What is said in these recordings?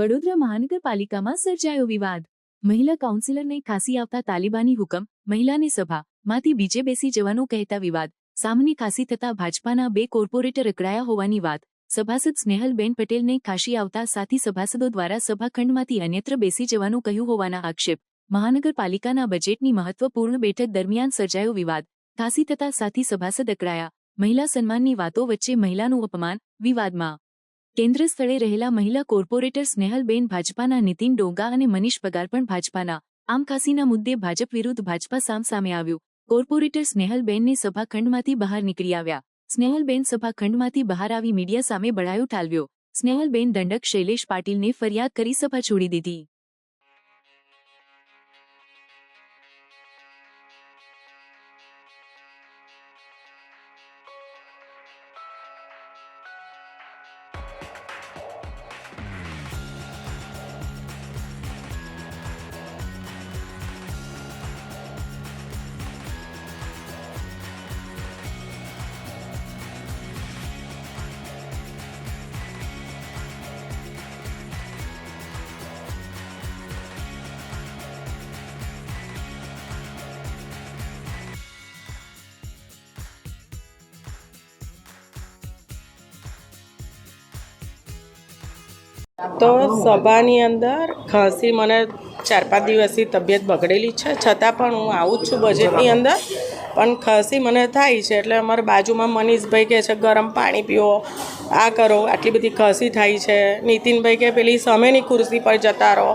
વડોદરા મહાનગરપાલિકામાં સર્જાયો વિવાદ. મહિલા કાઉન્સિલરને ખાંસી આવતા તાલિબાની હુકમ, મહિલાને સભા, માંથી બીજે બેસી જવાનું કહેતા વિવાદ. સામની ખાંસી થતા ભાજપાના બે કોર્પોરેટર અકળાયા હોવાની વાત. સભાસદ સ્નેહલબેન પટેલને ખાંસી આવતા સાથી સભાસદો દ્વારા સભાખંડમાંથી અન્યત્ર બેસી જવાનું કહ્યું હોવાના આક્ષેપ. મહાનગરપાલિકાના બજેટની મહત્વપૂર્ણ બેઠક દરમિયાન સર્જાયો વિવાદ. ખાંસી થતા સાથી સભાસદ અકળાયા મહિલા સન્માનની વાતો વચ્ચે મહિલાનું અપમાન, વિવાદમાં કેન્દ્ર સ્થળે રહેલા મહિલા કોર્પોરેટર સ્નેહલબેન ભાજપાના નીતિન ડોંગા અને મનીષ પગાર પણ ભાજપાના. આમ ખાસીના મુદ્દે ભાજપ વિરુદ્ધ ભાજપા સામ સામે આવ્યું. કોર્પોરેટર સ્નેહલબેનને સભાખંડમાંથી બહાર નીકળી આવ્યા. સ્નેહલબેન સભાખંડમાંથી બહાર આવી મીડિયા સામે બળાયો ઠાલવ્યો. સ્નેહલબેન દંડક શૈલેષ પાટીલને ફરિયાદ કરી સભા છોડી દીધી. તો સભાની અંદર ખાંસી મને ચાર પાંચ દિવસથી તબિયત બગડેલી છે. છતાં પણ હું આવું જ છું બજેટની અંદર. પણ ખાંસી મને થાય છે એટલે અમારા બાજુમાં મનીષભાઈ કહે છે, ગરમ પાણી પીવો આ કરો. આટલી બધી ખાંસી થાય છે. નીતિનભાઈ કે પેલી સામેની ખુરશી પર જતા રહો.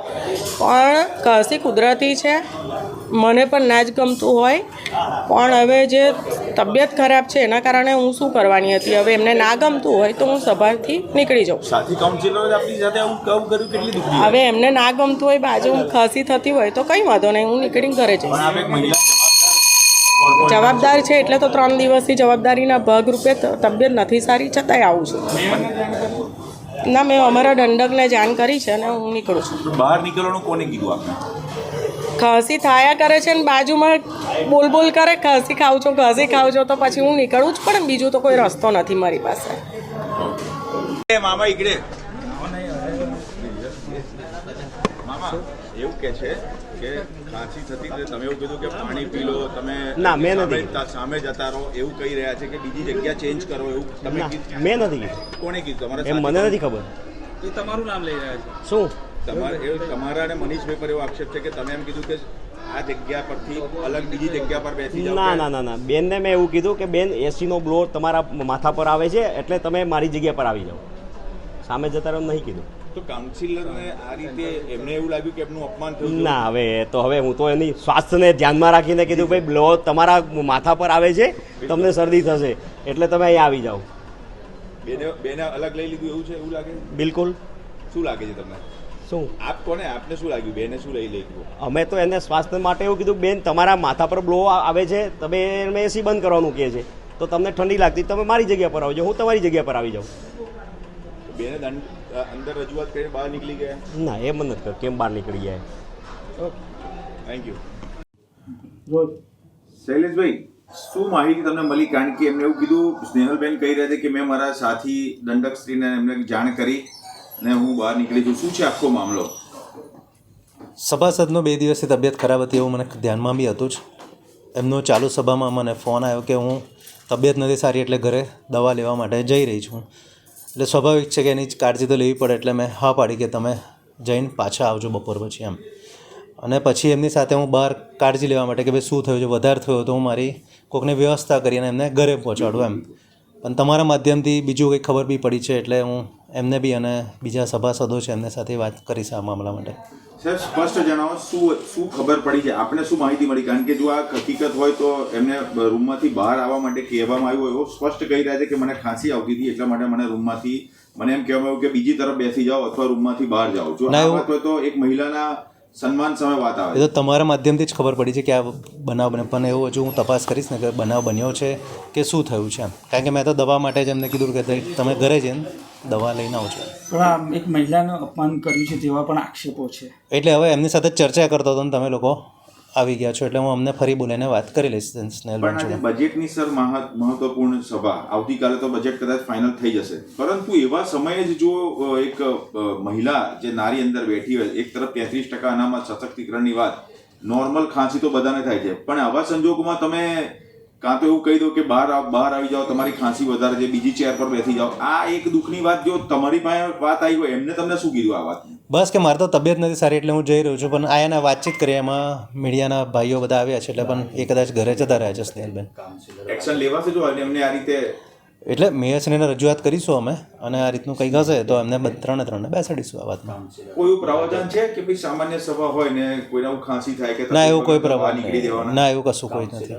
પણ ખાંસી કુદરતી છે. મને પણ ના જ ગમતું હોય. પણ હવે જે તબિયત ખરાબ છે એના કારણે હું શું કરવાની હતી? હવે એમને ના ગમતું હોય તો હું સભાથી નીકળી જાઉં. સાથી કાઉન્સિલરે આપણી સાથે આવું કવ કર્યું કેટલી દુઃખી હવે એમને ના ગમતું હોય બાજુ ખાંસી થતી હોય તો કંઈ વાંધો નહીં હું નીકળીને ઘરે જઈશ. જવાબદાર છે એટલે તો ત્રણ દિવસથી જવાબદારીના ભાગરૂપે તબિયત નથી સારી છતાંય આવું છું. ના મેં અમારા દંડકને જાણ કરી છે અને હું નીકળું છું. બહાર નીકળવાનું કોને કીધું આપને? ખાંસી થાયા કરે છે ને બાજુમાં બોલ બોલ કરે ખાંસી ખાવ છો ખસી ખાવ છો તો પછી હું નીકળવું જ પડે ને બીજું તો કોઈ રસ્તો નથી મારી પાસે. મામા ઈકડે. મામા એવું કે છે કે ખાંસી થતી એટલે તમે એવું કીધું કે પાણી પી લો તમે ના, મેં નથી. સામે જતા રહો એવું કહી રહ્યા છે કે બીજી જગ્યા ચેન્જ કરો એવું તમે મેં નથી કોણે કીધું? તમારે મને નથી ખબર. એ તમારું નામ લઈ રહ્યા છે. શું? તમારે એવું તમારા અને મનીષભાઈ પર એવો આક્ષેપ છે કે તમે એમ કીધું કે આ જગ્યા પરથી અલગ બીજી જગ્યા પર બેસી ના ના ના ના. બેનને મેં એવું કીધું કે બેન એસીનો બ્લો તમારા માથા પર આવે છે એટલે તમે મારી જગ્યા પર આવી જાઓ. સામે જતા રહ્યો નહીં કીધું. તો કાઉન્સિલરને આ રીતે એમને એવું લાગ્યું કે એમનું અપમાન થયું ના હવે તો હવે હું તો એની સ્વાસ્થ્યને ધ્યાનમાં રાખીને કીધું ભાઈ બ્લો તમારા માથા પર આવે છે તમને શરદી થશે એટલે તમે અહીંયા આવી જાઓ. બેને બેને અલગ લઈ લીધું એવું છે એવું લાગે? બિલકુલ. શું લાગે છે તમને? શું? આપ કોને? આપને શું લાગ્યું? બેને શું લઈ લીધું? અમે તો એને સ્વાસ્થ્ય માટે એવું કીધું બેન તમારા માથા પર બ્લો આવે છે તમે અમે એસી બંધ કરવાનું કહે છે. તો તમને ઠંડી લાગતી તમે મારી જગ્યા પર આવજો હું તમારી જગ્યા પર આવી જાઉં. બેને દંડ અંદર રજૂઆત કરીને બહાર નીકળી ગયા? ના એમ મને નથી કેમ બહાર નીકળી જાય થેન્ક યુ શૈલેષભાઈ શું માહિતી તમને મળી? કારણ કે એમને એવું કીધું સ્નેહલબેન કહી રહ્યા છે કે મેં મારા સાથી દંડકશ્રીને એમને જાણ કરી. અને હું બહાર નીકળી છું. શું છે આખો મામલો? સભાસદનો બે દિવસથી તબિયત ખરાબ હતી એવું મને ધ્યાનમાં બી હતું જ. એમનો ચાલુ સભામાં મને ફોન આવ્યો કે હું તબિયત નથી સારી એટલે ઘરે દવા લેવા માટે જઈ રહી છું. એટલે સ્વાભાવિક છે કે એની કાળજી તો લેવી પડે એટલે મેં હા પાડી કે તમે જઈને પાછા આવજો બપોર પછી એમ. અને પછી એમની સાથે હું બહાર કાળજી લેવા માટે કે ભાઈ શું થયું છે, વધારે થયો તો હું મારી કોકને વ્યવસ્થા કરી અને એમને ઘરે પહોંચાડું એમ. પણ તમારા માધ્યમથી બીજું કંઈ ખબર બી પડી છે એટલે હું એમને બી અને બીજા સભાસદો છે એમને સાથે વાત કરીશ આ મામલા માટે. સર સ્પષ્ટ જણાવો શું શું ખબર પડી છે? આપને શું માહિતી મળી? કારણ કે જો આ હકીકત હોય તો એમને રૂમમાંથી બહાર આવવા માટે કહેવામાં આવ્યું એવું સ્પષ્ટ કહી રહ્યા છે કે મને ખાંસી આવતી હતી એટલા માટે મને રૂમમાંથી મને એમ કહેવામાં આવ્યું કે બીજી તરફ બેસી જાઓ અથવા રૂમમાંથી બહાર જાઓ. જો આ વાત હોય તો એક મહિલાના સન્માન સામે વાત આવે. એ તો તમારા માધ્યમથી જ ખબર પડી છે કે આ બનાવ બને પણ એવું હજુ હું તપાસ કરીશ ને કે બનાવ બન્યો છે કે શું થયું છે કારણ કે મેં તો દવા માટે જ એમને કીધું કે તમે ઘરે જઈને દવા લઈને આવજો પણ આ એક મહિલાનું અપમાન કર્યું છે તેવા પણ આક્ષેપો છે. એટલે હવે એમની સાથે ચર્ચા કરતો હતો ને તમે લોકો આવી ગયા છો એટલે હું અમને ફરી બોલાઈને વાત કરી લઈશ પણ આજે બજેટની સર મહા- મહત્વપૂર્ણ સભા આવતીકાલે તો બજેટ કદાચ ફાઇનલ થઈ જશે. પરંતુ એવા સમયે જ જો એક મહિલા જે નારી અંદર બેઠી હોય એક તરફ તેત્રીસ ટકા અનામત સશક્તિકરણની વાત નોર્મલ ખાંસી તો બધાને થાય છે. પણ આવા સંજોગોમાં તમે કાં તો એવું કહી દો કે બહાર આવ- બહાર આવી જાઓ તમારી ખાંસી વધારે છે બીજી ચેર પર બેસી જાઓ. આ એક દુઃખની વાત જો તમારી પાસે વાત આવી હોય એમને તમને શું કીધું આ વાત બસ કે મારે તો તબિયત નથી સારી એટલે હું જઈ રહ્યો છું પણ આયાને વાતચીત કરી એમાં મીડિયાના ભાઈઓ બધા આવ્યા છે એટલે પણ એ કદાચ ઘરે જતા રહ્યા છે સ્નેહલબેન. એક્શન લેવાશે જો એમને આ રીતે એટલે મેયરશ્રીને રજૂઆત કરીશું અમે અને આ રીતનું કંઈક હશે તો એમને ત્રણે ત્રણને બેસાડીશું આ વાતમાં. કોઈ એવું પ્રવચન છે કે ભાઈ સામાન્ય સભા હોય ને કોઈને એવું ખાંસી થાય કે ના એવું કોઈ પ્રવાહ નીકળી દેવાનું? ના એવું કશું કોઈ નથી.